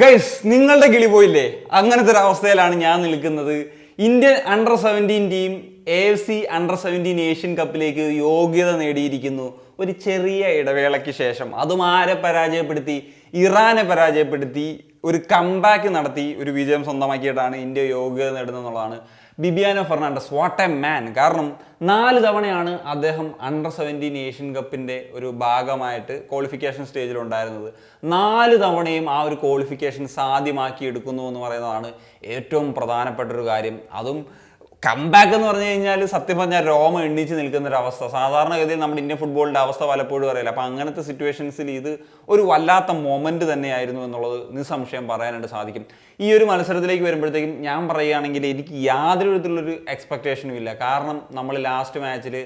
Guys നിങ്ങളുടെ കിളി പോയില്ലേ? അങ്ങനത്തെ ഒരു അവസ്ഥയിലാണ് ഞാൻ നിൽക്കുന്നത്. Indian under seventeen team A F C under seventeen Asian കപ്പിലേക്ക് യോഗ്യത നേടിയിരിക്കുന്നു. ഒരു ചെറിയ ഇടവേളയ്ക്ക് ശേഷം. അതും ആരെ പരാജയപ്പെടുത്തി? ഇറാനെ പരാജയപ്പെടുത്തി. ഒരു കംബാക്ക് നടത്തി. ഒരു വിജയം സ്വന്തമാക്കിയിട്ടാണ് ഇന്ത്യ യോഗ്യത നേടുന്നത് എന്നുള്ളതാണ് Bibiano Fernandes what a man കാരണം നാല് തവണയാണ് അദ്ദേഹം അണ്ടർ സെവന്റീൻ ഏഷ്യൻ കപ്പിന്റെ ഒരു ഭാഗമായിട്ട് ക്വാളിഫിക്കേഷൻ സ്റ്റേജിൽ ഉണ്ടായിരുന്നത്. നാല് തവണയും ആ ഒരു ക്വാളിഫിക്കേഷൻ സാധ്യമാക്കി എടുക്കുന്നു എന്ന് പറയുന്നതാണ് ഏറ്റവും പ്രധാനപ്പെട്ട ഒരു കാര്യം. അതും കംബാക്ക് എന്ന് പറഞ്ഞു കഴിഞ്ഞാൽ സത്യം പറഞ്ഞാൽ രോമ എണ്ണിച്ച് നിൽക്കുന്ന ഒരു അവസ്ഥ സാധാരണഗതിയിൽ നമ്മുടെ ഇന്ത്യൻ ഫുട്ബോളിന്റെ അവസ്ഥ പലപ്പോഴും അറിയില്ല. അപ്പം അങ്ങനത്തെ സിറ്റുവേഷൻസിൽ ഇത് ഒരു വല്ലാത്ത മൊമെന്റ് തന്നെയായിരുന്നു എന്നുള്ളത് നിസ്സംശയം പറയാനായിട്ട് സാധിക്കും. ഈ ഒരു മത്സരത്തിലേക്ക് വരുമ്പോഴത്തേക്കും ഞാൻ പറയുകയാണെങ്കിൽ എനിക്ക് യാതൊരു വിധത്തിലുള്ളൊരു എക്സ്പെക്റ്റേഷനും ഇല്ല. കാരണം നമ്മൾ ലാസ്റ്റ് മാച്ചിൽ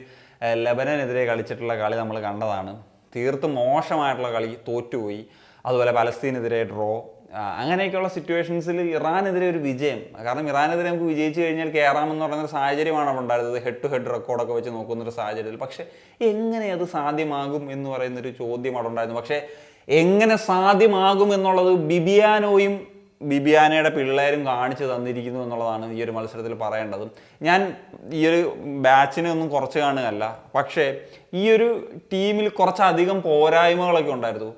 ലെബനനെതിരെ കളിച്ചിട്ടുള്ള കളി നമ്മൾ കണ്ടതാണ്. തീർത്തും മോശമായിട്ടുള്ള കളി തോറ്റുപോയി. അതുപോലെ പലസ്തീനെതിരെ ഡ്രോ അങ്ങനെയൊക്കെയുള്ള സിറ്റുവേഷൻസിൽ ഇറാനെതിരെ ഒരു വിജയം. കാരണം ഇറാനെതിരെ നമുക്ക് വിജയിച്ചു കഴിഞ്ഞാൽ കയറാമെന്ന് പറയുന്ന സാഹചര്യമാണ് അവിടെ ഉണ്ടായിരുന്നത്. ഹെഡ് ടു ഹെഡ് റെക്കോർഡൊക്കെ വെച്ച് നോക്കുന്നൊരു സാഹചര്യത്തിൽ. പക്ഷേ എങ്ങനെ അത് സാധ്യമാകും എന്ന് പറയുന്നൊരു ചോദ്യം അവിടെ ഉണ്ടായിരുന്നു. പക്ഷേ എങ്ങനെ സാധ്യമാകും എന്നുള്ളത് ബിബിയാനോയും ബിബിയാനയുടെ പിള്ളേരും കാണിച്ചു തന്നിരിക്കുന്നു എന്നുള്ളതാണ് ഈ ഒരു മത്സരത്തിൽ പറയേണ്ടത്. ഞാൻ ഈ ഒരു ബാച്ചിനെ ഒന്നും കുറച്ച് കാണുകയല്ല. പക്ഷേ ഈ ഒരു ടീമിൽ കുറച്ചധികം പോരായ്മകളൊക്കെ ഉണ്ടായിരുന്നു.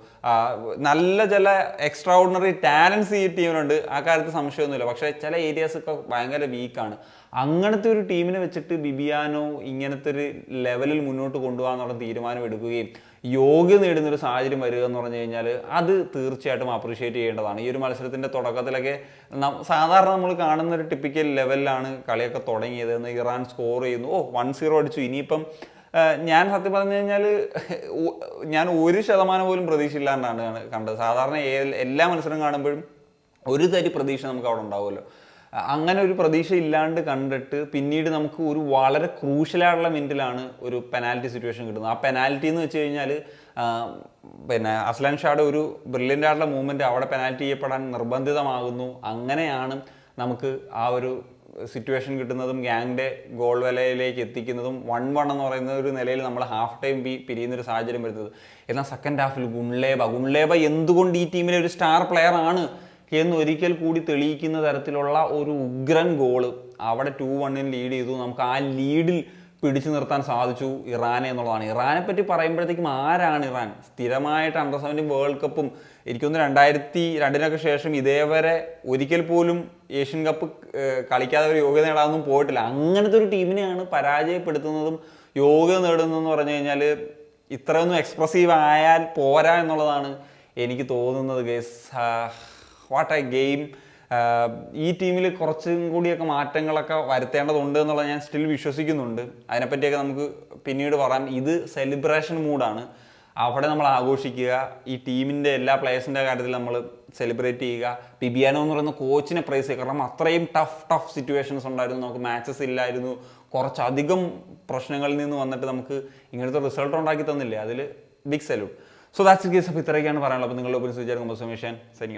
നല്ല ചില എക്സ്ട്രാ ഓർഡിനറി ടാലൻസ് ഈ ടീമിനുണ്ട്. ആ കാര്യത്തിൽ സംശയമൊന്നുമില്ല. പക്ഷേ ചില ഏരിയാസ് ഒക്കെ ഭയങ്കര വീക്കാണ് അങ്ങനത്തെ ഒരു ടീമിനെ വെച്ചിട്ട് ബിബിയാനോ ഇങ്ങനത്തെ ഒരു ലെവലിൽ മുന്നോട്ട് കൊണ്ടുപോകാന്നുള്ള തീരുമാനം എടുക്കുകയും യോഗ്യ നേടുന്ന ഒരു സാഹചര്യം വരിക എന്ന് പറഞ്ഞു കഴിഞ്ഞാൽ അത് തീർച്ചയായിട്ടും അപ്രീഷിയേറ്റ് ചെയ്യേണ്ടതാണ്. ഈ ഒരു മത്സരത്തിന്റെ തുടക്കത്തിലൊക്കെ സാധാരണ നമ്മൾ കാണുന്ന ഒരു ടിപ്പിക്കൽ ലെവലിലാണ് കളിയൊക്കെ തുടങ്ങിയത്. ഇറാൻ സ്കോർ ചെയ്യുന്നു. ഓ വൺ സീറോ അടിച്ചു. ഇനിയിപ്പം ഞാൻ സത്യം പറഞ്ഞു കഴിഞ്ഞാൽ ഞാൻ ഒരു ശതമാനം പോലും പ്രതീക്ഷയില്ലാണ്ടാണ് കണ്ടത്. സാധാരണ എല്ലാ മത്സരം കാണുമ്പോഴും ഒരു തരി പ്രതീക്ഷ നമുക്ക് അവിടെ ഉണ്ടാവുമല്ലോ. അങ്ങനെ ഒരു പ്രതീക്ഷ ഇല്ലാണ്ട് കണ്ടിട്ട് പിന്നീട് നമുക്ക് ഒരു വളരെ ക്രൂഷ്യലായിട്ടുള്ള മിനിറ്റിലാണ് ഒരു പെനാൽറ്റി സിറ്റുവേഷൻ കിട്ടുന്നത്. ആ പെനാൽറ്റി എന്ന് വെച്ച് കഴിഞ്ഞാൽ പിന്നെ അസ്ലാൻ ഷായുടെ ഒരു ബ്രില്യന്റ് ആയിട്ടുള്ള മൂവ്മെന്റ് അവിടെ പെനാൽറ്റി ചെയ്യപ്പെടാൻ നിർബന്ധിതമാകുന്നു. അങ്ങനെയാണ് നമുക്ക് ആ ഒരു സിറ്റുവേഷൻ കിട്ടുന്നതും ഗ്യാങ്ങിന്റെ ഗോൾ വലയിലേക്ക് എത്തിക്കുന്നതും വൺ വൺ എന്ന് പറയുന്ന ഒരു നിലയിൽ നമ്മൾ ഹാഫ് ടൈം ബി പിരിയുന്ന ഒരു സാഹചര്യം വരുന്നത്. എന്നാൽ സെക്കൻഡ് ഹാഫിൽ ഗുൺലേബ ഗുൺലേബ എന്തുകൊണ്ട് ഈ ടീമിലെ ഒരു സ്റ്റാർ പ്ലെയർ ആണ് എന്ന് ഒരിക്കൽ കൂടി തെളിയിക്കുന്ന തരത്തിലുള്ള ഒരു ഉഗ്രൻ ഗോൾ അവിടെ ടു വണ്ണിന് ലീഡ് ചെയ്തു. നമുക്ക് ആ ലീഡിൽ പിടിച്ചു നിർത്താൻ സാധിച്ചു ഇറാനെ എന്നുള്ളതാണ്. ഇറാനെ പറ്റി പറയുമ്പോഴത്തേക്കും ആരാണ് ഇറാൻ? സ്ഥിരമായിട്ട് അണ്ടർ സെവന്റീൻ വേൾഡ് കപ്പും എനിക്കൊന്ന് രണ്ടായിരത്തി രണ്ടിനൊക്കെ ശേഷം ഇതേവരെ ഒരിക്കൽ പോലും ഏഷ്യൻ കപ്പ് കളിക്കാതെ ഒരു യോഗ്യത നേടാനൊന്നും പോയിട്ടില്ല. അങ്ങനത്തെ ഒരു ടീമിനെയാണ് പരാജയപ്പെടുത്തുന്നതും യോഗ്യത നേടുന്നതെന്ന് പറഞ്ഞു കഴിഞ്ഞാൽ ഇത്രയൊന്നും എക്സ്പ്രസീവ് ആയാൽ പോരാ എന്നുള്ളതാണ് എനിക്ക് തോന്നുന്നത് ഗേസ് വാട്ട് എ ഗെയിം ഈ ടീമിൽ കുറച്ചും കൂടിയൊക്കെ മാറ്റങ്ങളൊക്കെ വരുത്തേണ്ടതുണ്ട് എന്നുള്ളത് ഞാൻ സ്റ്റിൽ വിശ്വസിക്കുന്നുണ്ട്. അതിനെപ്പറ്റിയൊക്കെ നമുക്ക് പിന്നീട് പറയാം. ഇത് സെലിബ്രേഷൻ മൂഡാണ് അവിടെ നമ്മൾ ആഘോഷിക്കുക. ഈ ടീമിന്റെ എല്ലാ പ്ലേയേഴ്സിന്റെ കാര്യത്തിൽ നമ്മൾ സെലിബ്രേറ്റ് ചെയ്യുക. പിബിയാനോ എന്ന് പറയുന്ന കോച്ചിനെ പ്രൈസ് ചെയ്യുക. കാരണം അത്രയും ടഫ് ടഫ് സിറ്റുവേഷൻസ് ഉണ്ടായിരുന്നു. നമുക്ക് മാച്ചസ് ഇല്ലായിരുന്നു. കുറച്ചധികം പ്രശ്നങ്ങളിൽ നിന്ന് വന്നിട്ട് നമുക്ക് ഇങ്ങനത്തെ റിസൾട്ട് ഉണ്ടാക്കി തന്നില്ലേ? അതിൽ big salute so that's case അപ്പോൾ ഇത്രയൊക്കെയാണ് പറയാനുള്ളത്. അപ്പോൾ നിങ്ങളുടെ ഒപ്പം വിചാരിക്കുമ്പോൾ സുമേഷൻ സനിയോ